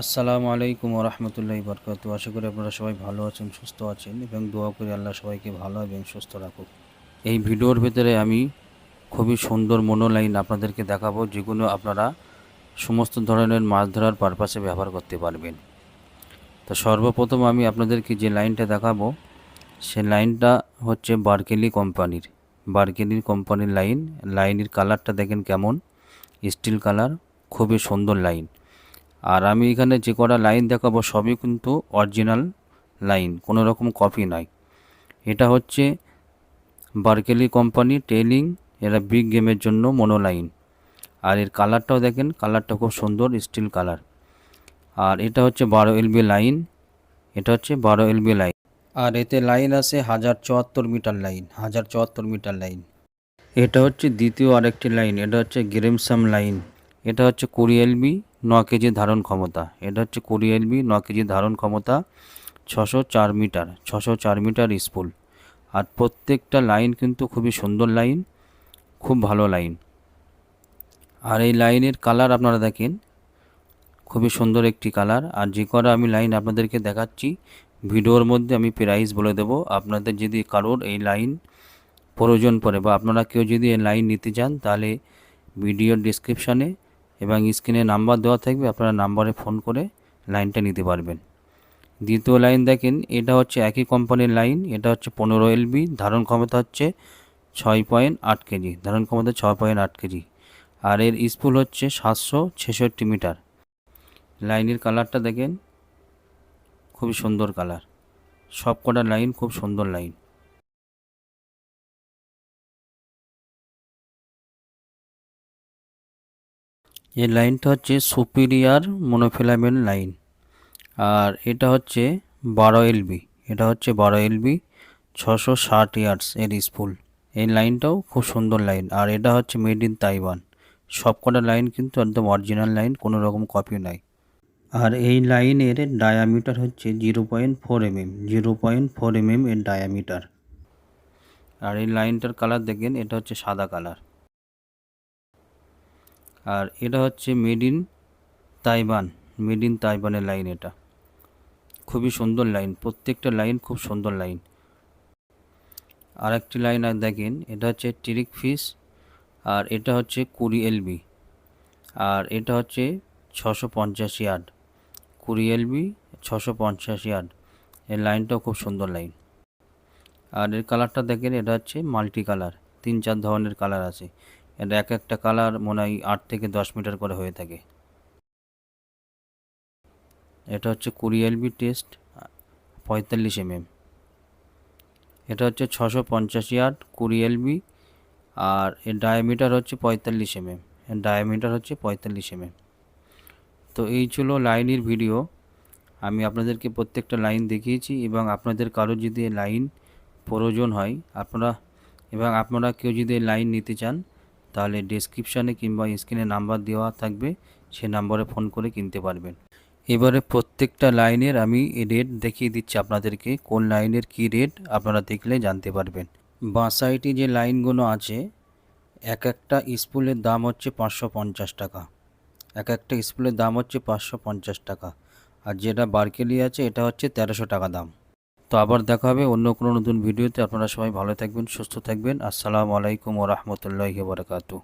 আসসালামু আলাইকুম রহমতুল্লাহ বরকাত আশা করি আপনারা সবাই ভালো আছেন, সুস্থ আছেন এবং দোয়া করি আল্লাহ সবাইকে ভালো এবং সুস্থ রাখুক। এই ভিডিওর ভেতরে আমি খুবই সুন্দর মনোলাইন আপনাদেরকে দেখাবো, যেগুলো আপনারা সমস্ত ধরনের মাছ ধরার পারপাসে ব্যবহার করতে পারবেন। তো সর্বপ্রথম আমি আপনাদেরকে যে লাইনটা দেখাবো, সে লাইনটা হচ্ছে বার্কেলি কোম্পানির। বার্কেলির কোম্পানির লাইন লাইনের কালারটা দেখেন কেমন? স্টিল কালার খুবই সুন্দর লাইন আর আমি এখানে যে কটা লাইন দেখাবো সবই কিন্তু অরিজিনাল লাইন কোনো রকম কপি নয়। এটা হচ্ছে বার্কেলি কোম্পানি টেলিং এরা বিগ গেমের জন্য মনো লাইন আর এর কালারটাও দেখেন কালারটা খুব সুন্দর স্টিল কালার আর এটা হচ্ছে বারো এলবি লাইন এটা হচ্ছে বারো এলবি লাইন আর এতে লাইন আছে হাজার চুয়াত্তর মিটার লাইন হাজার চুয়াত্তর মিটার লাইন এটা হচ্ছে দ্বিতীয় আরেকটি লাইন এটা হচ্ছে গ্রেমসাম লাইন এটা হচ্ছে কুড়ি এলবি ন কেজি ধারণ ক্ষমতা। এটা হচ্ছে কুড়ি এলবি, ন কেজি ধারণ ক্ষমতা ছশো চার মিটার, ছশো চার মিটার স্পুল। আর প্রত্যেকটা লাইন কিন্তু খুবই সুন্দর লাইন, খুব ভালো লাইন। আর এই লাইনের কালার আপনারা দেখেন, খুবই সুন্দর একটি কালার। আর যে করা আমি লাইন আপনাদেরকে দেখাচ্ছি, ভিডিওর মধ্যে আমি প্রাইস বলে দেবো। আপনাদের যদি কারোর এই লাইন প্রয়োজন পড়ে বা আপনারা কেউ যদি এই লাইন নিতে চান, তাহলে ভিডিওর ডিসক্রিপশানে এবং স্ক্রিনে নাম্বার দেওয়া থাকবে, আপনারা নাম্বারে ফোন করে লাইনটা নিতে পারবেন। দ্বিতীয় লাইন দেখেন, এটা হচ্ছে একই কোম্পানির লাইন, এটা হচ্ছে পনেরো এলবি, ধারণ ক্ষমতা হচ্ছে ছয় পয়েন্ট আট কেজি, ধারণ ক্ষমতা ছয় পয়েন্ট আট কেজি। আর এর স্পুল হচ্ছে সাতশো ছেষট্টি মিটার। লাইনের কালারটা দেখেন, খুবই সুন্দর কালার। সব কটা লাইন খুব সুন্দর লাইন। এই লাইনটা হচ্ছে সুপিরিয়ার মনোফিলামেন্ট লাইন। আর এটা হচ্ছে বারো এলবি। এটা হচ্ছে বারো এলবি, ছশো ষাট ইয়ার্স এর স্পুল। এই লাইনটাও খুব সুন্দর লাইন। আর এটা হচ্ছে মেড ইন তাইওয়ান। সব কটা লাইন কিন্তু একদম অরিজিনাল লাইন, কোনো রকম কপি নাই। আর এই লাইনের ডায়ামিটার হচ্ছে zero point four MM, zero point four MM এর ডায়ামিটার। আর এই লাইনটার কালার দেখেন, এটা হচ্ছে সাদা কালার। আর এটা হচ্ছে made in Taiwan made in তাইবানের line এটা। খুবই সুন্দর লাইন, প্রত্যেকটা লাইন খুব সুন্দর লাইন। আর একটি লাইন আর দেখেন, এটা হচ্ছে টিরিক ফিস আর এটা হচ্ছে কুড়ি এলবি আর এটা হচ্ছে ছশো পঞ্চাশ ইয়ার্ড। কুড়ি এলবি, ছশো পঞ্চাশ ইয়ার্ড। এর লাইনটাও খুব সুন্দর লাইন। আর এর কালারটা দেখেন, এটা হচ্ছে মাল্টি কালার, তিন চার ধরনের কালার আছে। এটা এক একটা কালার মনে হয় আট থেকে দশ মিটার করে হয়ে থাকে। এটা হচ্ছে কুড়ি এলবি টেস্ট, পঁয়তাল্লিশ এমএম। এটা হচ্ছে ছশো পঞ্চাশ ইয়ার্ড কুড়ি এলবি, আর এর ডায়ামিটার হচ্ছে পঁয়তাল্লিশ এমএম। এর ডায়ামিটার হচ্ছে পঁয়তাল্লিশ এমএম। তো এই ছিল লাইনের ভিডিও। আমি আপনাদেরকে প্রত্যেকটা লাইন দেখিয়েছি এবং আপনাদের কারও যদি লাইন প্রয়োজন হয়, আপনারা এবং আপনারা কেউ যদি লাইন নিতে চান তাহলে ডেসক্রিপশানে কিংবা স্ক্রিনে নাম্বার দেওয়া থাকবে, সে নাম্বারে ফোন করে কিনতে পারবেন। এবারে প্রত্যেকটা লাইনের আমি রেট দেখিয়ে দিচ্ছি আপনাদেরকে, কোন লাইনের কি রেট আপনারা দেখলে জানতে পারবেন। বাঁ সাইডে যে লাইনগুলো আছে, এক একটা স্পুলের দাম হচ্ছে পাঁচশো পঞ্চাশ টাকা। এক একটা স্পুলের দাম হচ্ছে পাঁচশো পঞ্চাশ টাকা। আর যেটা বারকেলি আছে, এটা হচ্ছে তেরোশো টাকা দাম। তো আবার দেখা হবে অন্য কোনো নতুন ভিডিওতে। আপনারা সবাই ভালো থাকবেন, সুস্থ থাকবেন। আসসালামু আলাইকুম ও রহমতুল্লাহ বারকাতু